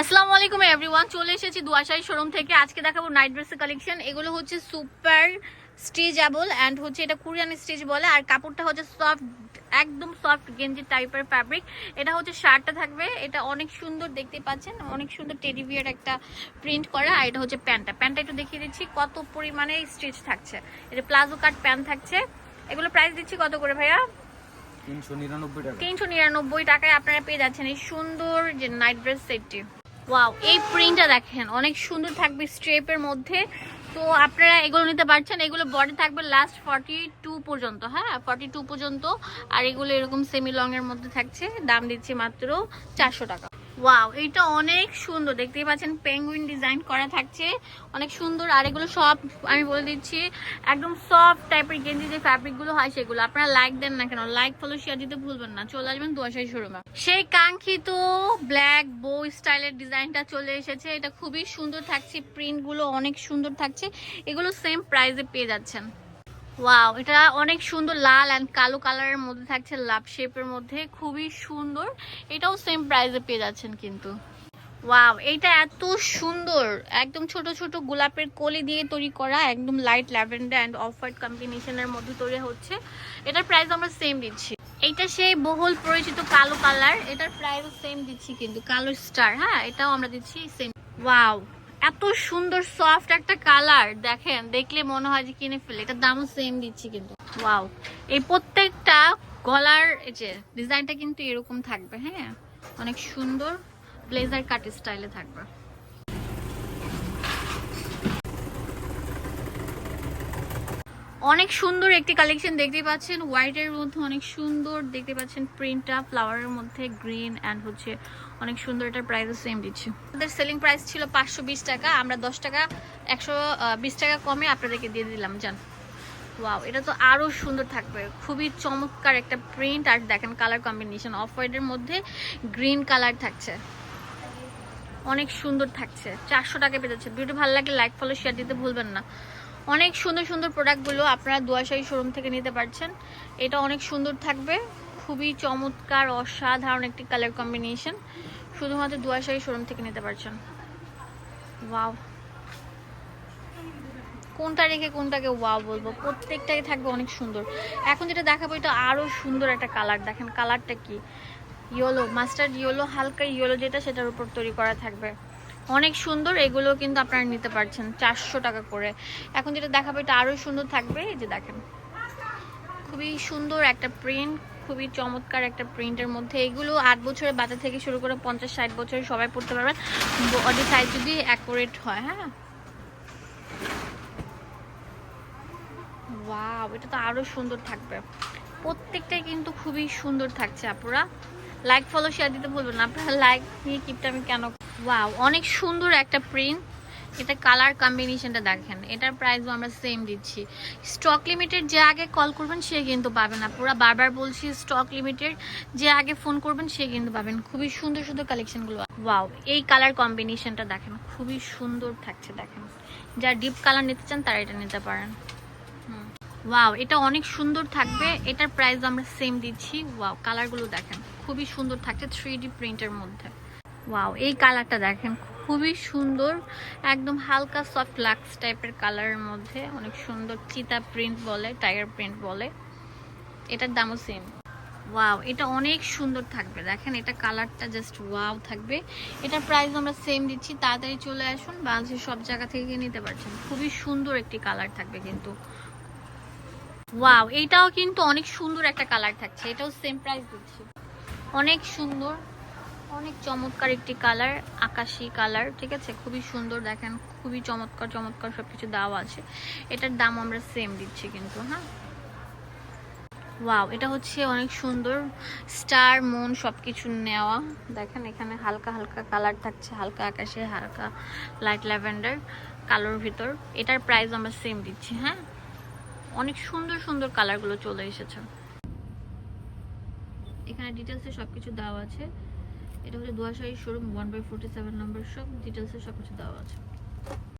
আসসালামু আলাইকুম এভরিওয়ান চলে এসেছি দুয়াশাই শোরুম থেকে। আজকে দেখাবো নাইট ড্রেসের কালেকশন এগুলো হচ্ছে সুপার স্টিচেবল অ্যান্ড হচ্ছে এটা কোরিয়ান স্টিচ বলে। আর কাপড়টা হচ্ছে সফট একদম সফট গেঞ্জি টাইপের ফ্যাব্রিক এটা হচ্ছে শার্টটা থাকবে। এটা অনেক সুন্দর দেখতে পাচ্ছেন। অনেক সুন্দর টেডি বিয়ার একটা প্রিন্ট করা। আর এটা হচ্ছে প্যান্টটা। প্যান্টটা একটু দেখিয়ে দিচ্ছি কত পরিমাণে স্টিচ থাকছে। এটা প্লাজো কাট প্যান্ট থাকছে। এগুলো প্রাইস দিচ্ছি কত করে ভাইয়া? তিনশো নিরানব্বই টাকা। তিনশো নিরানব্বই টাকায় আপনারা পেয়ে যাচ্ছেন এই সুন্দর যে নাইট ড্রেস সেটটি। ওয়াও এই প্রিন্টটা দেখেন, অনেক সুন্দর থাকবে স্ট্রেপের মধ্যে। তো আপনারা এগুলো নিতে পারছেন, এগুলো বডি থাকবে লাস্ট ফর্টি টু পর্যন্ত হ্যাঁ? ফর্টি টু পর্যন্ত, আর এগুলো এরকম সেমি লং এর মধ্যে থাকছে, দাম দিচ্ছি মাত্র চারশো টাকা। ওয়াও এটা অনেক সুন্দর। দেখতেই পাচ্ছেন পেঙ্গুইন ডিজাইন করা থাকছে। অনেক সুন্দর। আর এগুলো সব, আমি বলে দিচ্ছি, একদম সফট টাইপের গেঞ্জি যে ফ্যাব্রিকগুলো হয় সেগুলো। আপনারা লাইক দেন না কেন লাইক ফলো শেয়ার দিতে ভুলবেন না। চলে আসবেন দুয়াশাই শোরুমে। সেই কাঙ্ক্ষিত ব্ল্যাক বো স্টাইলের ডিজাইনটা চলে এসেছে। এটা খুবই সুন্দর থাকছে। প্রিন্টগুলো অনেক সুন্দর থাকছে। এগুলো সেম প্রাইসে পেয়ে যাচ্ছেন। ওয়াও এটা অনেক সুন্দর লাল অ্যান্ড কালো কালারের মধ্যে থাকছে লাভ শেপের মধ্যে, খুবই সুন্দর। এটাও সেম প্রাইসে পেয়ে যাচ্ছেন কিন্তু। ওয়াও এটা এত সুন্দর। একদম ছোট ছোট গোলাপের কলি দিয়ে তৈরি করা, একদম light lavender and off white কম্বিনেশনের মধ্যে তৈরি হচ্ছে। এটার প্রাইস আমরা সেম দিচ্ছি। এইটা সেই বহুল পরিচিত কালো কালার এটার প্রাইস সেম দিচ্ছি কিন্তু, কালো স্টার হ্যাঁ এটাও আমরা দিচ্ছি সেম ওয়াও এত সুন্দর সফট একটা কালার দেখেন, দেখলে মনে হয় যে কিনে ফেলে এটার দামও সেম দিচ্ছি কিন্তু। ওয়াও এই প্রত্যেকটা গলার যে ডিজাইনটা কিন্তু এরকম থাকবে হ্যাঁ? অনেক সুন্দর ব্লেজার কাট স্টাইলে থাকবে। অনেক সুন্দর একটি কালেকশন দেখতে পাচ্ছেন। হোয়াইটের মধ্যে অনেক সুন্দর দেখতে পাচ্ছেন। প্রিন্টটা ফ্লাওয়ারের মধ্যে গ্রিন অ্যান্ড হচ্ছে অনেক সুন্দর এটার প্রাইস সেম দিচ্ছি। আমাদের সেলিং প্রাইস ছিল পাঁচশো বিশ টাকা। আমরা দশ টাকা, একশো বিশ টাকা কমে আপনাদেরকে দিয়ে দিলাম, জান। ওয়াও এটা তো আরও সুন্দর থাকবে। খুবই চমৎকার একটা প্রিন্ট আর দেখেন কালার কম্বিনেশন অফ হোয়াইটের মধ্যে গ্রিন কালার থাকছে। অনেক সুন্দর থাকছে। চারশো টাকা পেতেছে ভিডিও ভালো লাগলে লাইক ফলো শেয়ার দিতে ভুলবেন না। অনেক সুন্দর সুন্দর প্রোডাক্টগুলো আপনারা দুয়াশাই শোরুম থেকে নিতে পারছেন। এটা অনেক সুন্দর থাকবে। খুবই চমৎকার, অসাধারণ একটি কালার কম্বিনেশন শুধুমাত্র দুয়াশাই শোরুম থেকে নিতে পারছেন। ওয়াও কোনটা রেখে কোনটাকে ওয়াও বলব? প্রত্যেকটাই থাকবে অনেক সুন্দর। এখন যেটা দেখাবো, এটা আরও সুন্দর একটা কালার দেখেন কালারটা কি? ইয়েলো মাস্টার্ড ইয়েলো হালকা ইয়েলো যেটা, সেটার উপর তৈরি করা থাকবে। অনেক সুন্দর, এগুলো কিন্তু আপনারা নিতে পারছেন চারশো টাকা করে। এখন যেটা দেখাবো, এটা আরও সুন্দর থাকবে, এই যে দেখেন। খুবই সুন্দর একটা প্রিন্ট খুবই চমৎকার একটা প্রিন্টের মধ্যে। এগুলো আট বছরের বাচ্চা থেকে শুরু করে পঞ্চাশ, ষাট বছরের সবাই পড়তে পারবেন বডি সাইজ যদি অ্যাকুরেট হয় হ্যাঁ? এটা তো আরও সুন্দর থাকবে। প্রত্যেকটাই কিন্তু খুবই সুন্দর থাকছে, আপুরা। লাইক ফলো শেয়ার দিতে ভুলবেন না। আপনারা লাইক নিয়ে কিপটা আমি কেন ওয়াও অনেক সুন্দর একটা প্রিন্ট এটা কালার কম্বিনেশনটা দেখেন। এটার প্রাইসও আমরা সেম দিচ্ছি। স্টক লিমিটেড যে আগে কল করবেন, সে কিন্তু পাবেন না। পুরো বারবার বলছি স্টক লিমিটেড যে আগে ফোন করবেন, সে কিন্তু পাবেন। খুবই সুন্দর সুন্দর কালেকশনগুলো ওয়াও এই কালার কম্বিনেশনটা দেখেন। খুবই সুন্দর থাকছে, দেখেন। যা ডিপ কালার নিতে চান, তারা এটা নিতে পারেন। ওয়াও এটা অনেক সুন্দর থাকবে। এটার প্রাইস আমরা সেম দিচ্ছি। ওয়াও কালারগুলো দেখেন। খুবই সুন্দর থাকছে থ্রি ডি প্রিন্টের মধ্যে। ওয়াও এই কালারটা দেখেন, খুবই সুন্দর, একদম হালকা সফট লাক্স টাইপের কালারের মধ্যে, অনেক সুন্দর চিতা প্রিন্ট বলে টাইগার প্রিন্ট বলে। এটার দামও সেম ওয়াও এটা অনেক সুন্দর থাকবে। দেখেন, এটা কালারটা জাস্ট ওয়াও থাকবে। এটার প্রাইস আমরা সেম দিচ্ছি, তাড়াতাড়ি চলে আসুন বাংলাদেশের সব জায়গা থেকে নিতে পারছেন। খুবই সুন্দর একটি কালার থাকবে কিন্তু। ওয়াও এইটাও কিন্তু অনেক সুন্দর একটা কালার থাকছে। এটাও সেম প্রাইস দিচ্ছি। অনেক সুন্দর। অনেক চমৎকার একটি কালার আকাশি কালার ঠিক আছে? খুবই সুন্দর দেখেন, খুবই চমৎকার চমৎকার সবকিছু দেওয়া আছে। এটার দাম আমরা সেম দিচ্ছি কিন্তু হ্যাঁ? ওয়াও এটা হচ্ছে অনেক সুন্দর স্টার মুন সবকিছু নেওয়া। দেখেন, এখানে হালকা হালকা কালার থাকছে, হালকা আকাশে, হালকা লাইট ল্যাভেন্ডার কালোর ভিতর। এটার প্রাইস আমরা সেম দিচ্ছি হ্যাঁ? অনেক সুন্দর সুন্দর কালারগুলো চলে এসেছে। এখানে ডিটেলসে সবকিছু দেওয়া আছে। এটা হচ্ছে দুয়াশাহী showroom one by forty seven number সব ডিটেলসে সবকিছু দেওয়া আছে।